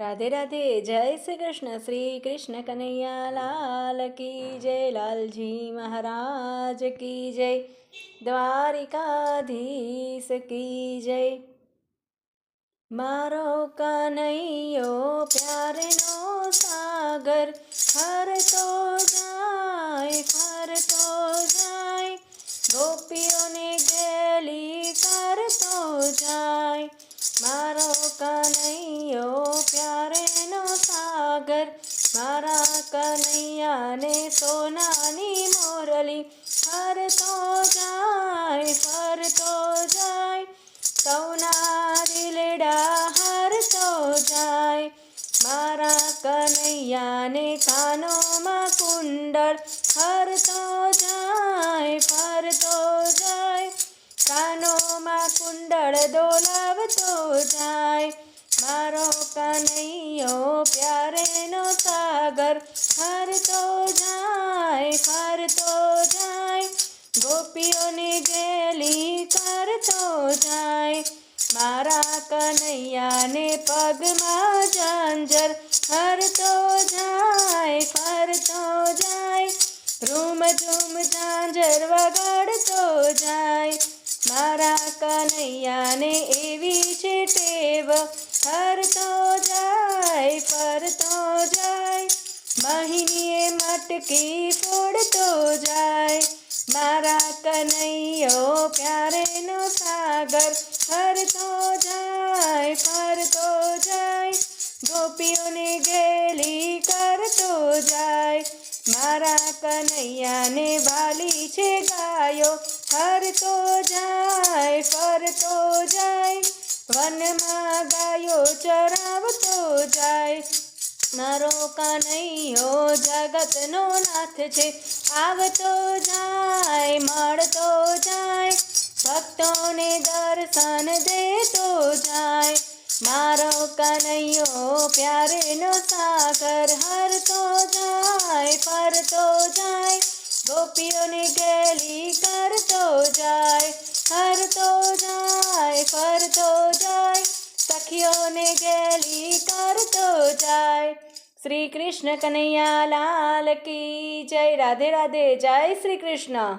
રાધે રાધે, જય શ્રી કૃષ્ણ શ્રી કૃષ્ણ કનૈયા, લાલ કી જય, લાલજી મહારાજ કી જય, દ્વારિકાધીશ કી જય. મારો કનૈયો મારા કનૈયાને સોનાની મોરલી ફરતો જાય ફરતો જાય. સૌના દિલડા હરતો જાય. મારા કનૈયાને કાનોમાં કુંડળ ફરતો જાય ફરતો જાય. કાનોમાં કુંડળ દોલાવતો જાય. મારો કનૈયો પ્યારેનો સાગર ફરતો જાય ફરતો જાય ગોપીઓની ગેલી કરતો જાય મારા કનૈયાને પગમાં ઝાંઝર ફરતો જાય ફરતો જાય રૂમ ઝૂમ ઝાંઝર વગાડતો જાય મારા કનૈયાને એવી છે ટેવ ફરતો જાય ફરતો મહિનીએ મટકી ફોડતો જાય. મારા કનૈયો પ્યારેનો સાગર ફરતો જાય ફરતો જાય. ગોપીઓને ગેલી કરતો જાય. મારા કનૈયાને વાલી છે ગાયો, ફરતો જાય ફરતો જાય. વનમાં ગાયો ચરાવતો જાય. મારો કનૈયો જગતનો નાથ છે. આવતો જાય, મળતો જાય, ભક્તોને દર્શન દેતો જાય. મારો કનૈયો પ્યારેનો સાગર હરતો જાય, ફરતો જાય, ગોપીઓની ગેલી કરતો સખીઓને ગેલી કરતો જાય. શ્રી કૃષ્ણ કનૈયા લાલ કી જય. રાધે રાધે જય શ્રી કૃષ્ણ.